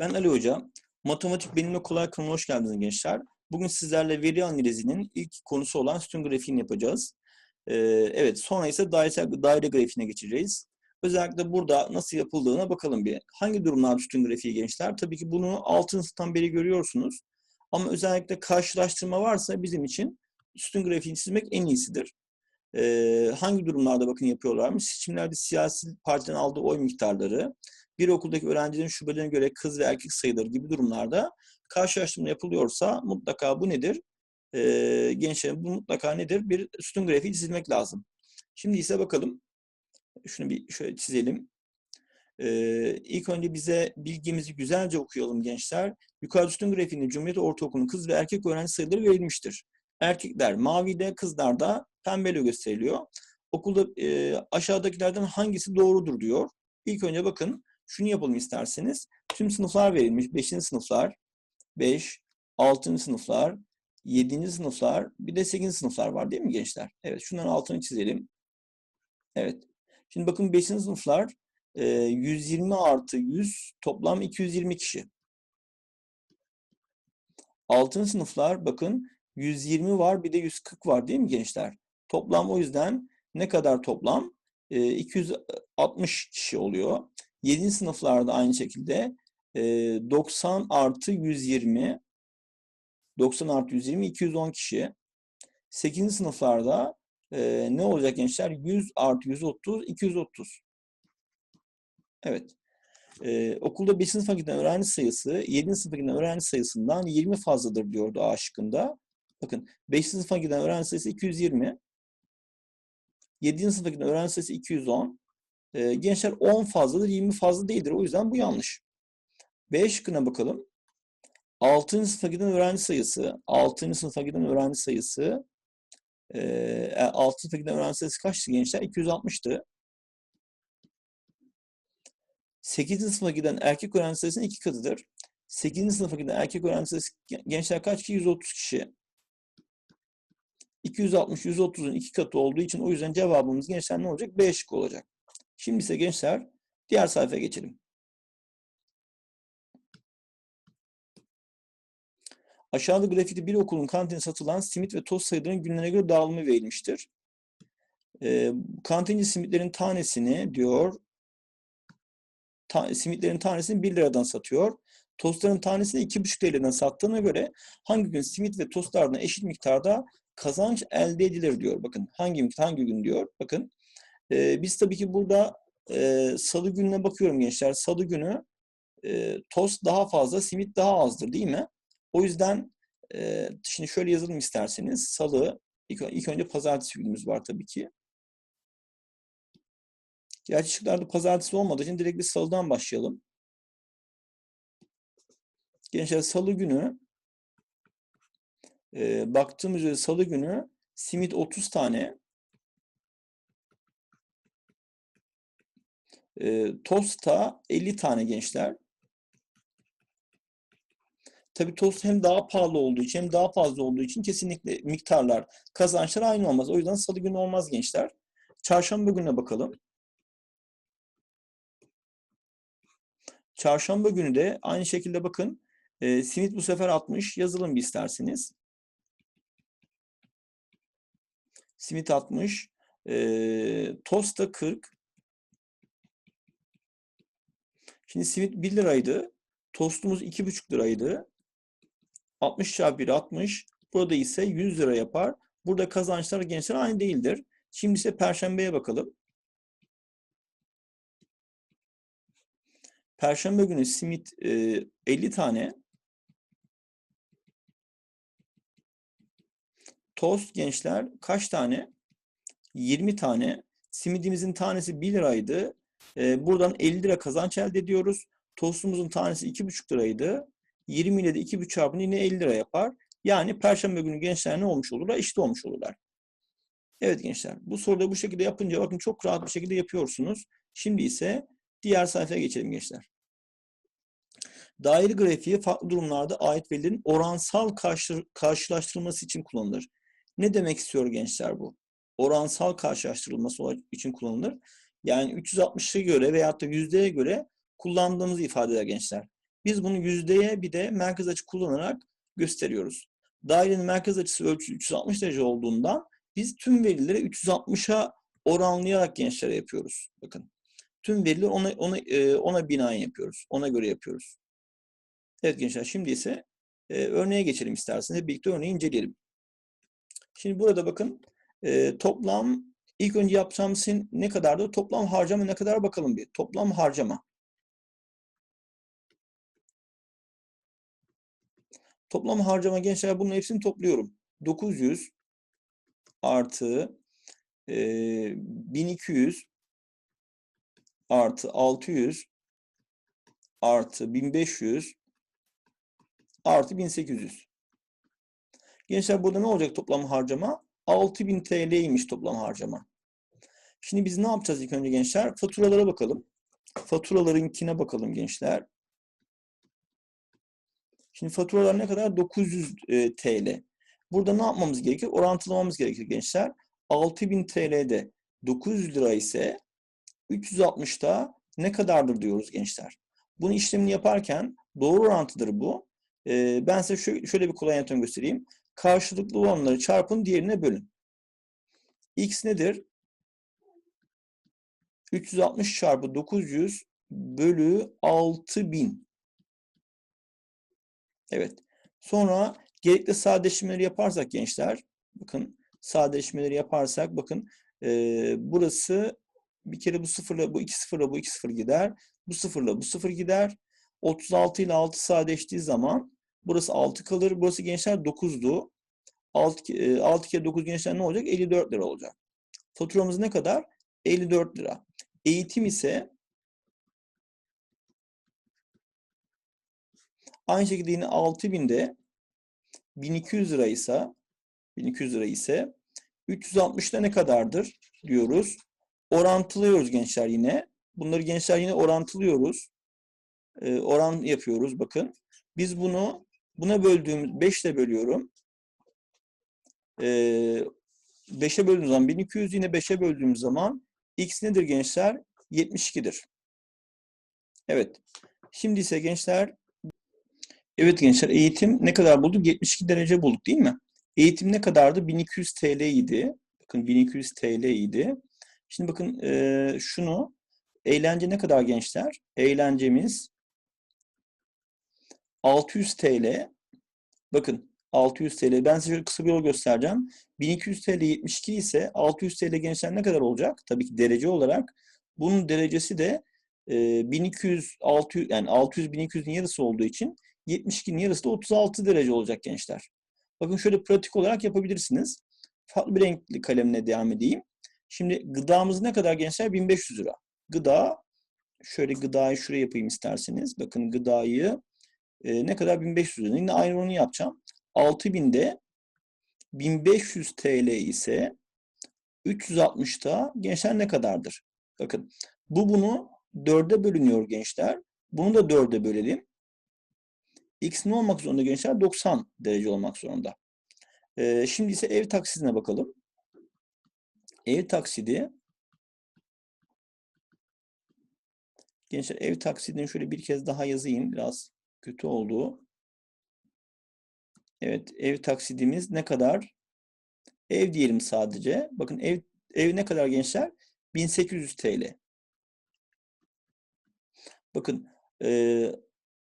Ben Ali Hoca. Matematik Benimle Kolay kanalına hoş geldiniz gençler. Bugün sizlerle veri analizinin ilk konusu olan sütun grafiğini yapacağız. Ee, evet, sonra ise daire, daire grafiğine geçeceğiz. Özellikle burada nasıl yapıldığına bakalım bir. Hangi durumlar sütun grafiği gençler? Tabii ki bunu 6. sınıftan beri görüyorsunuz. Ama özellikle karşılaştırma varsa bizim için sütun grafiğini çizmek en iyisidir. Ee, hangi durumlarda bakın yapıyorlarmış? Seçimlerde siyasi partiden aldığı oy miktarları, bir okuldaki öğrencilerin şubelerine göre kız ve erkek sayıları gibi durumlarda karşılaştırma yapılıyorsa mutlaka bu nedir? Ee, gençlerin bu mutlaka nedir? Bir sütun grafiği çizmek lazım. Şimdi ise bakalım. Şunu bir şöyle çizelim. Ee, ilk önce bize bilgimizi güzelce okuyalım gençler. Yukarıda sütun grafiğinde Cumhuriyet Ortaokulu'nun kız ve erkek öğrenci sayıları verilmiştir. Erkekler mavide, kızlar da pembeyle gösteriliyor. Okulda e, aşağıdakilerden hangisi doğrudur diyor. İlk önce bakın şunu yapalım isterseniz. Tüm sınıflar verilmiş. 5. sınıflar, 5, 6. sınıflar, 7. sınıflar, bir de 8. sınıflar var değil mi gençler? Evet, şunların altını çizelim. Evet. Şimdi bakın 5. sınıflar 120 artı 100 toplam 220 kişi. 6. sınıflar bakın 120 var bir de 140 var değil mi gençler? Toplam o yüzden ne kadar toplam? 260 kişi oluyor. 7. sınıflarda aynı şekilde 90 artı 120 90 artı 120 210 kişi. 8. sınıflarda ne olacak gençler? 100 artı 130 230. Evet. Ee, okulda 5. sınıfa giden öğrenci sayısı 7. sınıfa giden öğrenci sayısından 20 fazladır diyordu A şıkkında. Bakın 5. sınıfa giden öğrenci sayısı 220. 7. sınıfa giden öğrenci sayısı 210. Ee, gençler 10 fazladır, 20 fazla değildir. O yüzden bu yanlış. B şıkkına bakalım. 6. sınıfa giden öğrenci sayısı, 6. sınıfa giden öğrenci sayısı, e, 6. sınıfa giden öğrenci sayısı kaçtı gençler? 260'tı. 8. sınıfa giden erkek öğrenci sayısının iki katıdır. 8. sınıfa giden erkek öğrenci sayısı gençler kaç kişi? 130 kişi. 260, 130'un iki katı olduğu için o yüzden cevabımız gençler ne olacak? B şıkkı olacak. Şimdi ise gençler diğer sayfaya geçelim. Aşağıda grafikte bir okulun kantine satılan simit ve tost sayılarının günlerine göre dağılımı verilmiştir. E, kantinci simitlerin tanesini diyor, ta, simitlerin tanesini 1 liradan satıyor. Tostların tanesini 2,5 TL'den sattığına göre hangi gün simit ve tostlardan eşit miktarda kazanç elde edilir diyor. Bakın hangi hangi gün diyor. Bakın e, biz tabii ki burada e, salı gününe bakıyorum gençler. Salı günü e, tost daha fazla, simit daha azdır değil mi? O yüzden e, şimdi şöyle yazalım isterseniz. Salı, ilk, ilk önce pazartesi günümüz var tabii ki. Gerçi şıklarda pazartesi olmadığı için direkt bir salıdan başlayalım. Gençler salı günü e, baktığımız üzere salı günü simit 30 tane, e, tosta 50 tane gençler. Tabii tost hem daha pahalı olduğu için hem daha fazla olduğu için kesinlikle miktarlar, kazançlar aynı olmaz. O yüzden salı günü olmaz gençler. Çarşamba gününe bakalım. Çarşamba günü de aynı şekilde bakın. E, simit bu sefer 60. Yazalım bir isterseniz. Simit 60. E, tost da 40. Şimdi simit 1 liraydı. Tostumuz 2,5 liraydı. 60 çarpı 1 60. Burada ise 100 lira yapar. Burada kazançlar gençler aynı değildir. Şimdi ise perşembeye bakalım. Perşembe günü simit e, 50 tane. Tost gençler kaç tane? 20 tane. Simidimizin tanesi 1 liraydı. E, buradan 50 lira kazanç elde ediyoruz. Tostumuzun tanesi 2,5 liraydı. 20 ile de 2,5 çarpını yine 50 lira yapar. Yani perşembe günü gençler ne olmuş olurlar? Eşit olmuş olurlar. Evet gençler bu soruda bu şekilde yapınca bakın çok rahat bir şekilde yapıyorsunuz. Şimdi ise diğer sayfaya geçelim gençler. Daire grafiği farklı durumlarda ait verilerin oransal karşılaştırılması için kullanılır. Ne demek istiyor gençler bu? Oransal karşılaştırılması için kullanılır. Yani 360'a göre veyahut da yüzdeye göre kullandığımız ifadeler gençler. Biz bunu yüzdeye bir de merkez açı kullanarak gösteriyoruz. Dairenin merkez açısı ölçüsü 360 derece olduğundan biz tüm verileri 360'a oranlayarak gençlere yapıyoruz. Bakın. Tüm verileri ona ona e, ona binaen yapıyoruz. Ona göre yapıyoruz. Evet gençler şimdi ise e, örneğe geçelim isterseniz. Birlikte örneği inceleyelim. Şimdi burada bakın e, toplam ilk önce yapacağımız şey ne kadardı? Toplam harcama ne kadar bakalım bir. Toplam harcama. Toplam harcama gençler bunun hepsini topluyorum. 900 artı e, 1200 artı 600 artı 1500 artı 1800. Gençler burada ne olacak toplam harcama? 6000 TL'ymiş toplam harcama. Şimdi biz ne yapacağız ilk önce gençler? Faturalara bakalım. Faturalarınkine bakalım gençler. Şimdi faturalar ne kadar? 900 e, TL. Burada ne yapmamız gerekir? Orantılamamız gerekir gençler. 6000 TL'de 900 lira ise 360'da ne kadardır diyoruz gençler. Bunun işlemini yaparken doğru orantıdır bu. E, ben size şöyle, şöyle bir kolay yöntem göstereyim. Karşılıklı olanları çarpın diğerine bölün. X nedir? 360 çarpı 900 bölü 6000. Evet. Sonra gerekli sadeleşmeleri yaparsak gençler, bakın sadeleşmeleri yaparsak bakın e, burası bir kere bu sıfırla bu iki sıfırla bu iki sıfır gider. Bu sıfırla bu sıfır gider. 36 ile 6 sadeleştiği zaman burası 6 kalır. Burası gençler 9'du. 6, 6 kere 9 gençler ne olacak? 54 lira olacak. Faturamız ne kadar? 54 lira. Eğitim ise aynı şekilde yine 6000'de 1200 lira ise 1200 lira ise 360'da ne kadardır diyoruz. Orantılıyoruz gençler yine. Bunları gençler yine orantılıyoruz. Ee, oran yapıyoruz bakın. Biz bunu buna böldüğümüz 5 ile bölüyorum. Ee, 5'e böldüğümüz zaman 1200 yine 5'e böldüğümüz zaman x nedir gençler? 72'dir. Evet. Şimdi ise gençler Evet gençler eğitim ne kadar bulduk? 72 derece bulduk değil mi? Eğitim ne kadardı? 1200 TL idi. Bakın 1200 TL idi. Şimdi bakın e, şunu eğlence ne kadar gençler? Eğlencemiz 600 TL. Bakın 600 TL. Ben size şöyle kısa bir yol göstereceğim. 1200 TL 72 ise 600 TL gençler ne kadar olacak? Tabii ki derece olarak. Bunun derecesi de e, 1200 600 yani 600 1200'ün yarısı olduğu için 72'nin yarısı da 36 derece olacak gençler. Bakın şöyle pratik olarak yapabilirsiniz. Farklı bir renkli kalemle devam edeyim. Şimdi gıdamız ne kadar gençler? 1500 lira. Gıda, şöyle gıdayı şuraya yapayım isterseniz. Bakın gıdayı e, ne kadar? 1500 lira. Yine aynı onu yapacağım. 6000'de 1500 TL ise 360'da gençler ne kadardır? Bakın bu bunu 4'e bölünüyor gençler. Bunu da 4'e bölelim. X ne olmak zorunda gençler? 90 derece olmak zorunda. Ee, şimdi ise ev taksidine bakalım. Ev taksidi Gençler ev taksidini şöyle bir kez daha yazayım. Biraz kötü oldu. Evet ev taksidimiz ne kadar? Ev diyelim sadece. Bakın ev ev ne kadar gençler? 1800 TL. Bakın e,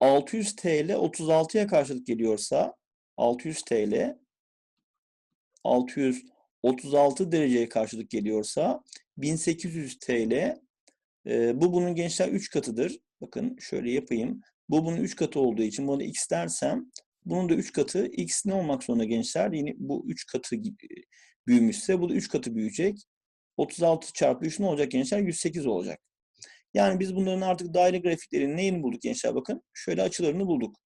600 TL 36'ya karşılık geliyorsa 600 TL 636 dereceye karşılık geliyorsa 1800 TL bu bunun gençler 3 katıdır. Bakın şöyle yapayım. Bu bunun 3 katı olduğu için bunu x dersem bunun da 3 katı x ne olmak zorunda gençler? Yine bu 3 katı büyümüşse bu da 3 katı büyüyecek. 36 çarpı 3 ne olacak gençler? 108 olacak. Yani biz bunların artık daire grafiklerinin neyini bulduk gençler bakın. Şöyle açılarını bulduk.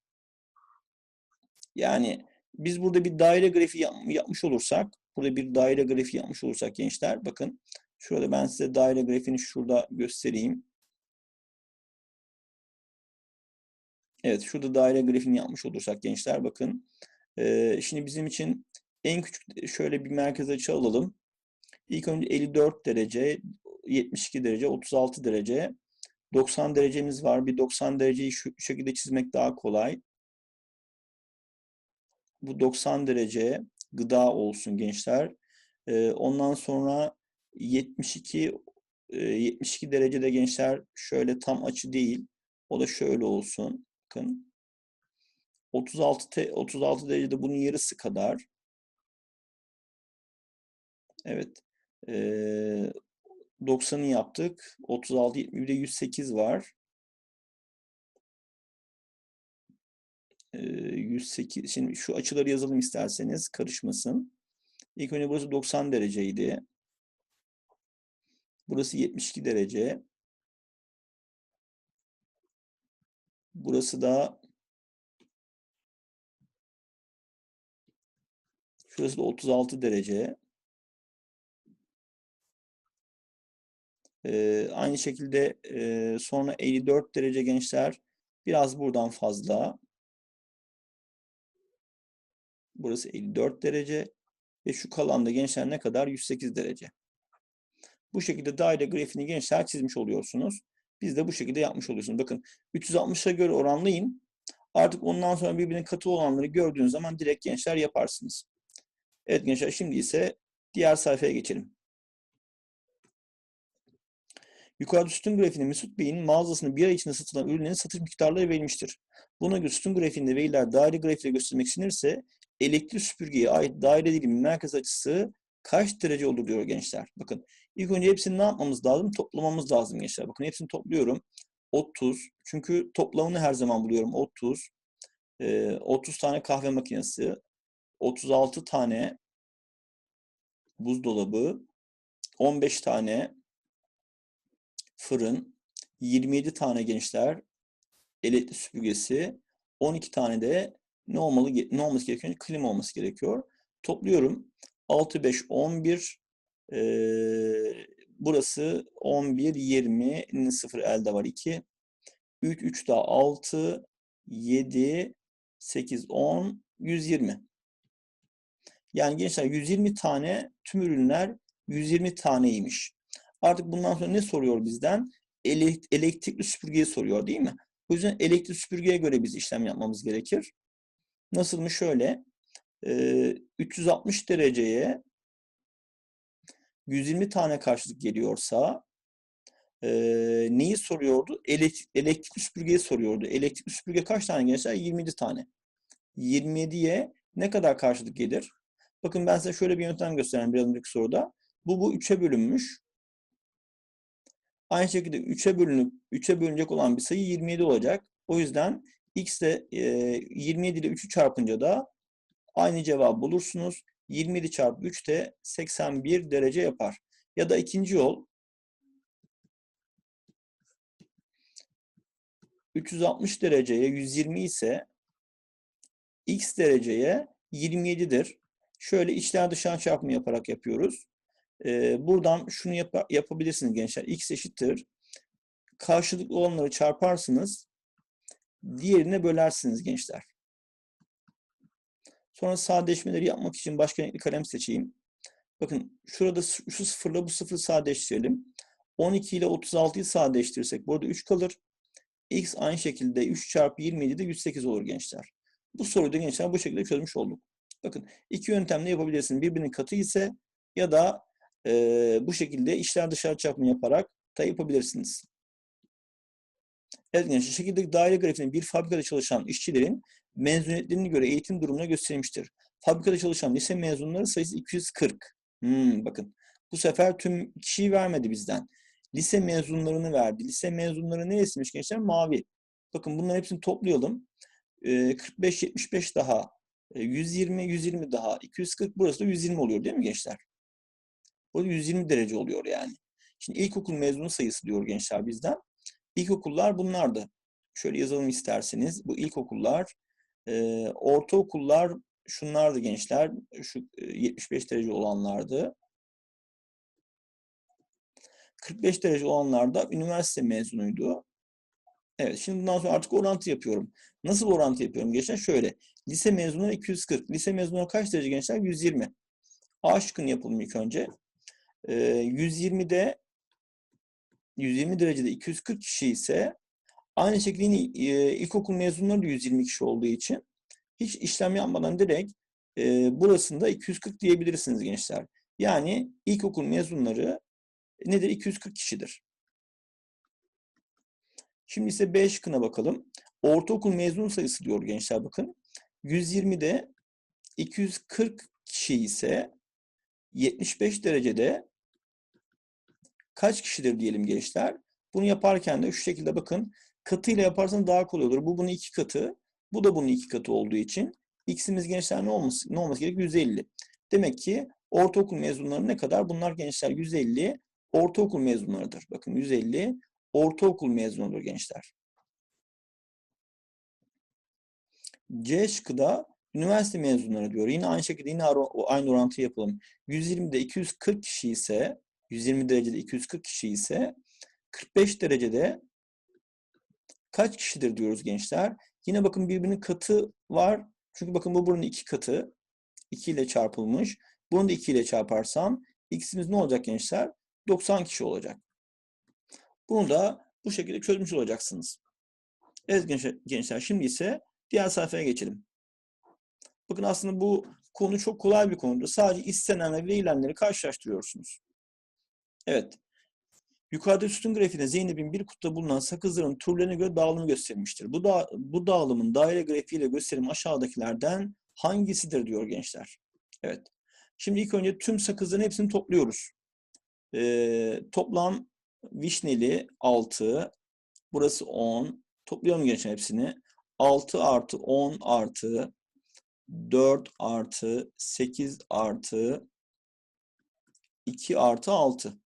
Yani biz burada bir daire grafiği yapmış olursak, burada bir daire grafiği yapmış olursak gençler bakın. Şurada ben size daire grafiğini şurada göstereyim. Evet şurada daire grafiğini yapmış olursak gençler bakın. Ee, şimdi bizim için en küçük şöyle bir merkez açı alalım. İlk önce 54 derece, 72 derece, 36 derece. 90 derecemiz var. Bir 90 dereceyi şu şekilde çizmek daha kolay. Bu 90 derece gıda olsun gençler. Ee, ondan sonra 72 e, 72 derecede gençler şöyle tam açı değil. O da şöyle olsun. Bakın. 36 te, 36 derecede bunun yarısı kadar. Evet. Ee, 90'ı yaptık. 36, 70, bir de 108 var. Ee, 108. Şimdi şu açıları yazalım isterseniz karışmasın. İlk önce burası 90 dereceydi. Burası 72 derece. Burası da şurası da 36 derece. Ee, aynı şekilde e, sonra 54 derece gençler biraz buradan fazla. Burası 54 derece ve şu kalan da gençler ne kadar? 108 derece. Bu şekilde daire grafiğini gençler çizmiş oluyorsunuz. Biz de bu şekilde yapmış oluyorsunuz. Bakın 360'a göre oranlayın. Artık ondan sonra birbirine katı olanları gördüğünüz zaman direkt gençler yaparsınız. Evet gençler şimdi ise diğer sayfaya geçelim. Yukarıda sütun grafiğinde Mesut Bey'in mağazasında bir ay içinde satılan ürünlerin satış miktarları verilmiştir. Buna göre sütun grafiğinde veriler daire grafiğiyle göstermek istenirse elektrik süpürgeye ait daire dilimin merkez açısı kaç derece olur diyor gençler. Bakın ilk önce hepsini ne yapmamız lazım? Toplamamız lazım gençler. Bakın hepsini topluyorum. 30. Çünkü toplamını her zaman buluyorum. 30. Ee, 30 tane kahve makinesi. 36 tane buzdolabı. 15 tane fırın. 27 tane gençler elektrik süpürgesi. 12 tane de ne olmalı ne olması gerekiyor? Klima olması gerekiyor. Topluyorum. 6 5 11 ee, burası 11 20 0 elde var 2 3 3 daha 6 7 8 10 120 yani gençler 120 tane tüm ürünler 120 taneymiş. Artık bundan sonra ne soruyor bizden? Elektrikli süpürgeyi soruyor değil mi? O yüzden elektrikli süpürgeye göre biz işlem yapmamız gerekir. Nasıl mı? Şöyle. 360 dereceye 120 tane karşılık geliyorsa e, neyi soruyordu? Elektrik, elektrikli süpürgeyi soruyordu. Elektrikli süpürge kaç tane gençler? 27 tane. 27'ye ne kadar karşılık gelir? Bakın ben size şöyle bir yöntem göstereyim biraz önceki soruda. Bu bu 3'e bölünmüş. Aynı şekilde 3'e bölünüp 3'e bölünecek olan bir sayı 27 olacak. O yüzden x ile e, 27 ile 3'ü çarpınca da aynı cevabı bulursunuz. 27 çarpı 3 de 81 derece yapar. Ya da ikinci yol 360 dereceye 120 ise x dereceye 27'dir. Şöyle içler dışlar çarpımı yaparak yapıyoruz. Ee, buradan şunu yap yapabilirsiniz gençler. x eşittir. Karşılıklı olanları çarparsınız. Diğerine bölersiniz gençler. Sonra sadeleşmeleri yapmak için başka renkli kalem seçeyim. Bakın şurada şu sıfırla bu sıfırı sadeleştirelim. 12 ile 36'yı sadeleştirirsek burada 3 kalır. X aynı şekilde 3 çarpı 27 de 108 olur gençler. Bu soruyu da gençler bu şekilde çözmüş olduk. Bakın iki yöntemle yapabilirsiniz. Birbirinin katı ise ya da e, bu şekilde işler dışarı çarpımı yaparak da yapabilirsiniz. Evet gençler, şekilde daire grafiğinde bir fabrikada çalışan işçilerin mezuniyetlerine göre eğitim durumuna gösterilmiştir. Fabrikada çalışan lise mezunları sayısı 240. Hmm, bakın bu sefer tüm kişiyi vermedi bizden. Lise mezunlarını verdi. Lise mezunları neresiymiş gençler? Mavi. Bakın bunların hepsini toplayalım. Ee, 45, 75 daha. 120, 120 daha. 240 burası da 120 oluyor değil mi gençler? Bu 120 derece oluyor yani. Şimdi ilkokul mezunu sayısı diyor gençler bizden. İlkokullar bunlardı. Şöyle yazalım isterseniz. Bu ilkokullar e, ortaokullar şunlardı gençler. Şu e, 75 derece olanlardı. 45 derece olanlar da üniversite mezunuydu. Evet, şimdi bundan sonra artık orantı yapıyorum. Nasıl orantı yapıyorum gençler? Şöyle. Lise mezunu 240. Lise mezunu kaç derece gençler? 120. A şıkkını yapalım ilk önce. Ee, 120'de 120 derecede 240 kişi ise aynı şekilde yine e, ilkokul mezunları da 120 kişi olduğu için hiç işlem yapmadan direkt e, burasında 240 diyebilirsiniz gençler. Yani ilkokul mezunları nedir? 240 kişidir. Şimdi ise B şıkkına bakalım. Ortaokul mezun sayısı diyor gençler bakın. 120'de 240 kişi ise 75 derecede kaç kişidir diyelim gençler. Bunu yaparken de şu şekilde bakın. Katıyla yaparsanız daha kolay olur. Bu bunun iki katı. Bu da bunun iki katı olduğu için x'imiz gençler ne olması, ne olması gerekiyor? 150. Demek ki ortaokul mezunları ne kadar? Bunlar gençler 150 ortaokul mezunlarıdır. Bakın 150 ortaokul mezunudur gençler. C şıkkı da üniversite mezunları diyor. Yine aynı şekilde yine aynı orantıyı yapalım. 120'de 240 kişi ise 120 derecede 240 kişi ise 45 derecede kaç kişidir diyoruz gençler? Yine bakın birbirinin katı var. Çünkü bakın bu bunun iki katı. 2 ile çarpılmış. Bunu da 2 ile çarparsam x'imiz ne olacak gençler? 90 kişi olacak. Bunu da bu şekilde çözmüş olacaksınız. Evet gençler şimdi ise diğer sayfaya geçelim. Bakın aslında bu konu çok kolay bir konudur. Sadece istenen ve verilenleri karşılaştırıyorsunuz. Evet. Yukarıda sütun grafiğinde Zeynep'in bir kutuda bulunan sakızların türlerine göre dağılımı gösterilmiştir. Bu, da, bu dağılımın daire grafiğiyle gösterim aşağıdakilerden hangisidir diyor gençler. Evet. Şimdi ilk önce tüm sakızların hepsini topluyoruz. Ee, toplam vişneli 6, burası 10. Topluyorum gençler hepsini. 6 artı 10 artı 4 artı 8 artı 2 artı 6.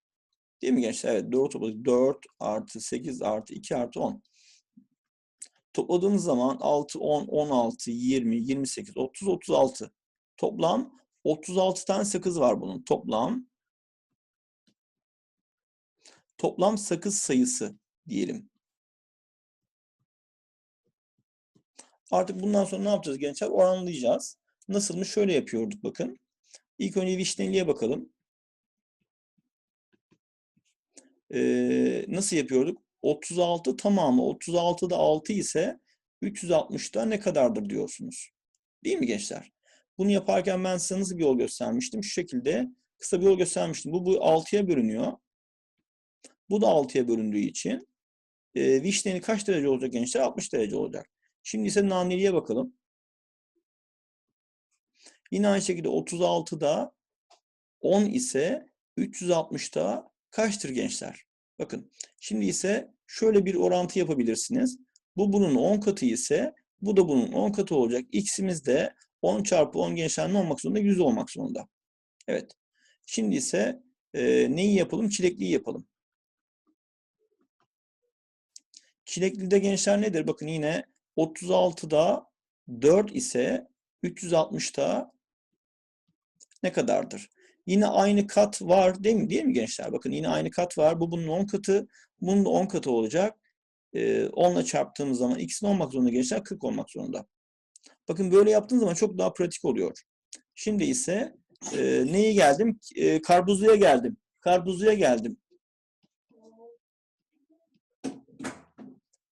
Değil mi gençler? Evet doğru topladık. 4 artı 8 artı 2 artı 10. Topladığımız zaman 6, 10, 16, 20, 28, 30, 36. Toplam 36 tane sakız var bunun. Toplam toplam sakız sayısı diyelim. Artık bundan sonra ne yapacağız gençler? Oranlayacağız. Nasılmış? Şöyle yapıyorduk bakın. İlk önce vişneliye bakalım. Ee, nasıl yapıyorduk? 36 tamamı 36'da 6 ise 360'da ne kadardır diyorsunuz. Değil mi gençler? Bunu yaparken ben size nasıl bir yol göstermiştim? Şu şekilde kısa bir yol göstermiştim. Bu, bu 6'ya bölünüyor. Bu da 6'ya bölündüğü için e, vişneni kaç derece olacak gençler? 60 derece olacak. Şimdi ise naneliye bakalım. Yine aynı şekilde 36'da 10 ise 360'da kaçtır gençler? Bakın şimdi ise şöyle bir orantı yapabilirsiniz. Bu bunun 10 katı ise bu da bunun 10 katı olacak. X'imiz de 10 çarpı 10 gençler ne olmak zorunda? 100 olmak zorunda. Evet. Şimdi ise e, neyi yapalım? Çilekliyi yapalım. Çileklide gençler nedir? Bakın yine 36'da 4 ise 360'da ne kadardır? Yine aynı kat var değil mi? Değil mi gençler? Bakın yine aynı kat var. Bu bunun 10 katı. Bunun da 10 katı olacak. Ee, 10 ile çarptığımız zaman x'in olmak zorunda gençler 40 olmak zorunda. Bakın böyle yaptığınız zaman çok daha pratik oluyor. Şimdi ise e, neye geldim? E, karbuzluya geldim. Karbuzluya geldim.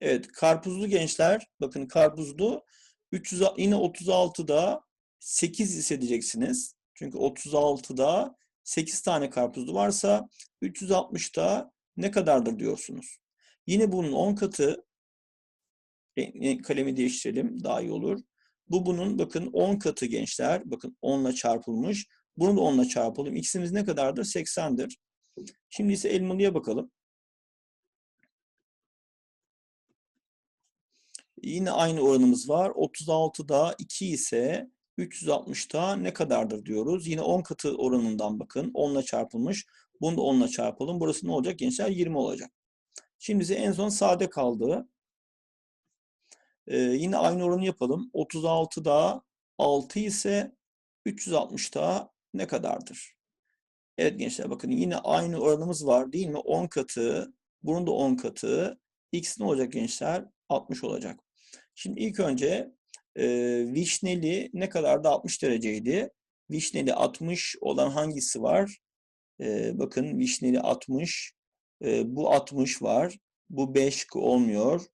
Evet, karpuzlu gençler, bakın karpuzlu 300 yine 36'da 8 hissedeceksiniz. Çünkü 36'da 8 tane karpuzlu varsa 360'da ne kadardır diyorsunuz. Yine bunun 10 katı kalemi değiştirelim daha iyi olur. Bu bunun bakın 10 katı gençler. Bakın 10 ile çarpılmış. Bunu da 10 ile çarpalım. X'imiz ne kadardır? 80'dir. Şimdi ise elmalıya bakalım. Yine aynı oranımız var. 36'da 2 ise 360'da ne kadardır diyoruz. Yine 10 katı oranından bakın. 10 ile çarpılmış. Bunu da 10 ile çarpalım. Burası ne olacak gençler? 20 olacak. Şimdi ise en son sade kaldı. Ee, yine aynı oranı yapalım. 36'da 6 ise 360'da ne kadardır? Evet gençler bakın yine aynı oranımız var değil mi? 10 katı, bunun da 10 katı. X ne olacak gençler? 60 olacak. Şimdi ilk önce e, vişneli ne kadar da 60 dereceydi. Vişneli 60 olan hangisi var? E, bakın vişneli 60. E, bu 60 var. Bu 5 şıkkı olmuyor.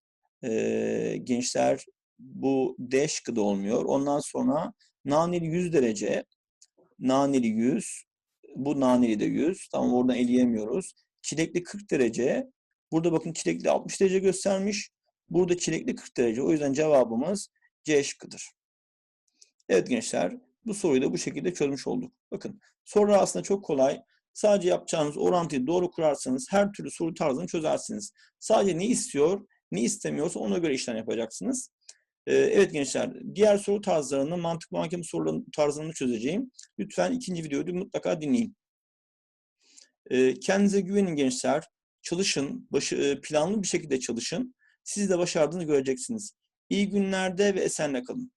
E, gençler bu D şıkkı da olmuyor. Ondan sonra naneli 100 derece. Naneli 100. Bu naneli de 100. Tamam oradan eleyemiyoruz. Çilekli 40 derece. Burada bakın çilekli 60 derece göstermiş. Burada çilekli 40 derece. O yüzden cevabımız C şıkkıdır. Evet gençler bu soruyu da bu şekilde çözmüş olduk. Bakın sorular aslında çok kolay. Sadece yapacağınız orantıyı doğru kurarsanız her türlü soru tarzını çözersiniz. Sadece ne istiyor, ne istemiyorsa ona göre işlem yapacaksınız. Ee, evet gençler, diğer soru tarzlarını, mantık muhakeme sorularının tarzlarını çözeceğim. Lütfen ikinci videoyu mutlaka dinleyin. Ee, kendinize güvenin gençler. Çalışın, başı, e, planlı bir şekilde çalışın. Siz de başardığını göreceksiniz. İyi günlerde ve esenle kalın.